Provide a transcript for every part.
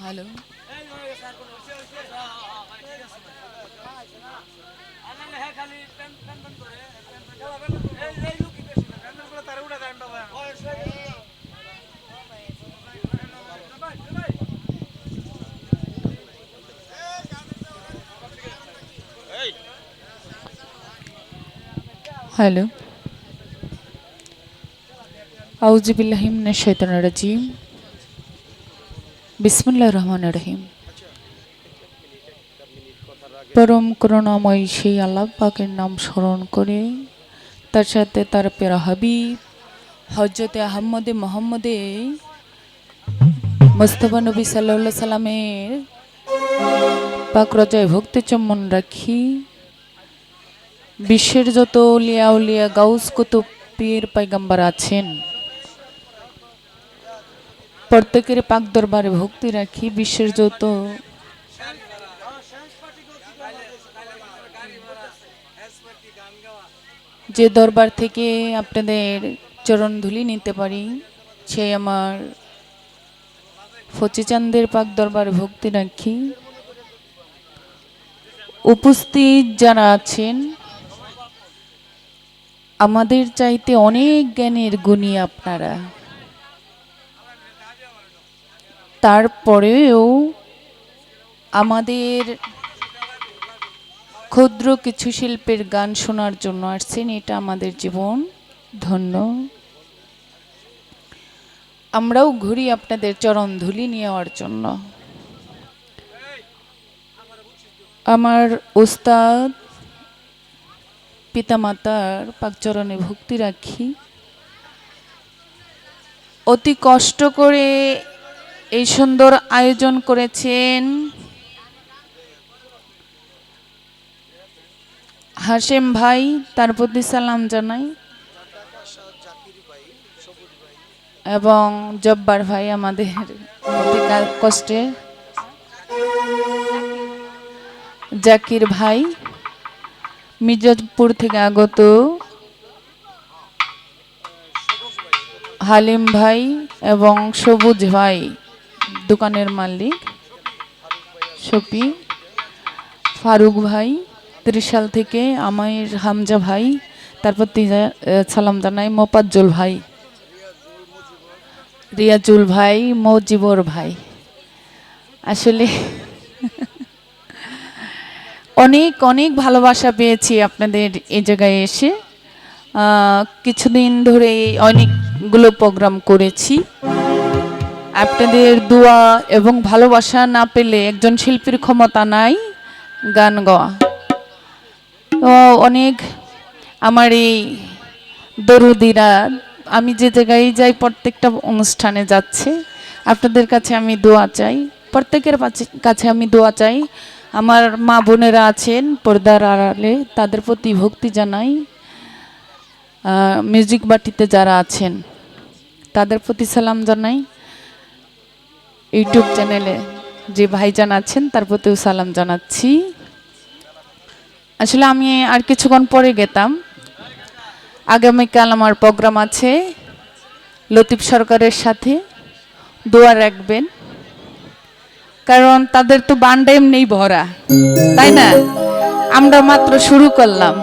Hello. Hello আউজিবিল্লাহিম শৈতান রাজিম। বিসমুল্লাহ রহমান রহিম। পরম করুণাময় সেই আল্লাহ পাকের নাম স্মরণ করে তার সাথে তার পেরা হাবিব হজরতে আহম্মদে মোহাম্মদে মোস্তফা নবী সাল্লাহ সাল্লামের পাক রজায় ভক্তি চম্মন রাখি। বিশ্বের যত উলিয়া উলিয়া গাউস কুতুব পীর পাইগাম্বার আছেন প্রত্যেকের পাক দরবারে ভক্তি রাখি, বিশ্বের যত যে দরবার থেকে আপনাদের চরণ ধুলি নিতে পারি, সে আমার ফচিচান্দের পাক দরবারে ভক্তি রাখি। উপস্থিত যারা আছেন, আমাদের চাইতে অনেক জ্ঞানের গুণী আপনারা। তারপরেও আমাদের ক্ষুদ্র কিছু শিল্পের গান শোনার জন্য আসছেন, এটা আমাদের জীবন। ধন্য। আমরাও ঘুরি আপনাদের চরণ ধুলি নেওয়ার জন্য। আমার ওস্তাদ, পিতামাতার পাকচরণে ভক্তি রাখি। অতি কষ্ট করে এই সুন্দর আয়োজন করেছেন হাসেম ভাই, তার প্রতি সালাম জানাই। এবং জব্বার ভাই আমাদের কষ্টে। জাকির ভাই, মির্জাপুর থেকে আগত। হালিম ভাই এবং সবুজ ভাই। দোকানের মালিক, শফি, ফারুক ভাই, ত্রিশাল থেকে আমার হামজা ভাই, তারপর সালাম জানাই মোপাজ্জল ভাই, রিয়াজুল ভাই, মজিবর ভাই। আসলে অনেক অনেক ভালোবাসা পেয়েছি আপনাদের এই জায়গায় এসে। কিছুদিন ধরে অনেকগুলো প্রোগ্রাম করেছি। আপনাদের দোয়া এবং ভালোবাসা না পেলে একজন শিল্পীর ক্ষমতা নাই গান গাওয়া। তো অনেক আমার এই দরুদিরা, আমি যে জায়গায় যাই, প্রত্যেকটা অনুষ্ঠানে যাচ্ছে। আপনাদের কাছে আমি দোয়া চাই। প্রত্যেকের কাছে আমি দোয়া চাই। আমার মা বোনেরা আছেন পর্দার আড়ালে, তাদের প্রতি ভক্তি জানাই। মিউজিক বাটিতে যারা আছেন, তাদের প্রতি সালাম জানাই। ইউটিউব চ্যানেলে যে ভাইজান আছেন, তার প্রতিও সালাম জানাচ্ছি। আসলে আমি আর কিছুক্ষণ পরে গেতাম। আগামীকাল আমার প্রোগ্রাম আছে লতিফ সরকারের সাথে। দোয়া রাখবেন। কারণ তাদের তো বান্ডা এমনি ভরা, তাই না? আমরা মাত্র শুরু করলাম।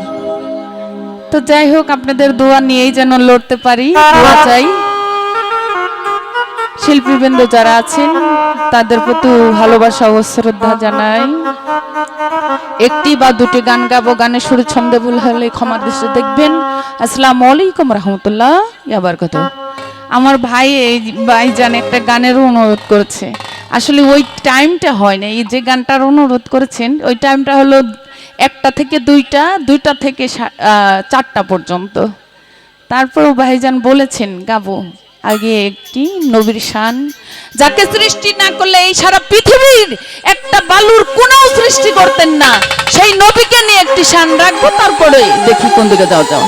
তো যাই হোক, আপনাদের দোয়া নিয়েই যেন লড়তে পারি, দোয়া চাই। শিল্পীবৃন্দ যারা আছেন, তাদের প্রতি ভালোবাসা ও শ্রদ্ধা জানাই। একটি বা দুটি গান গাবো, গানের শুরু ছন্দে ভুল হলে ক্ষমার দৃষ্টি দেখবেন। আসসালামু আলাইকুম রহমতুল্লাহ আবার কত আমার ভাই এই ভাই জানে একটা গানের অনুরোধ করেছে। আসলে ওই টাইমটা হয় না এই যে গানটার অনুরোধ করেছেন, ওই টাইমটা হলো একটা থেকে দুইটা দুইটা থেকে চারটা পর্যন্ত। তারপরও ভাইজান বলেছেন, গাবো। আগে একটি নবীর শান, যাকে সৃষ্টি না করলে এই সারা পৃথিবীর একটা বালুর কোনাও সৃষ্টি করতেন না। সেই নবীকে নিয়ে একটি শান রাখব, তারপরে দেখি কোন দিকে যাও যাও।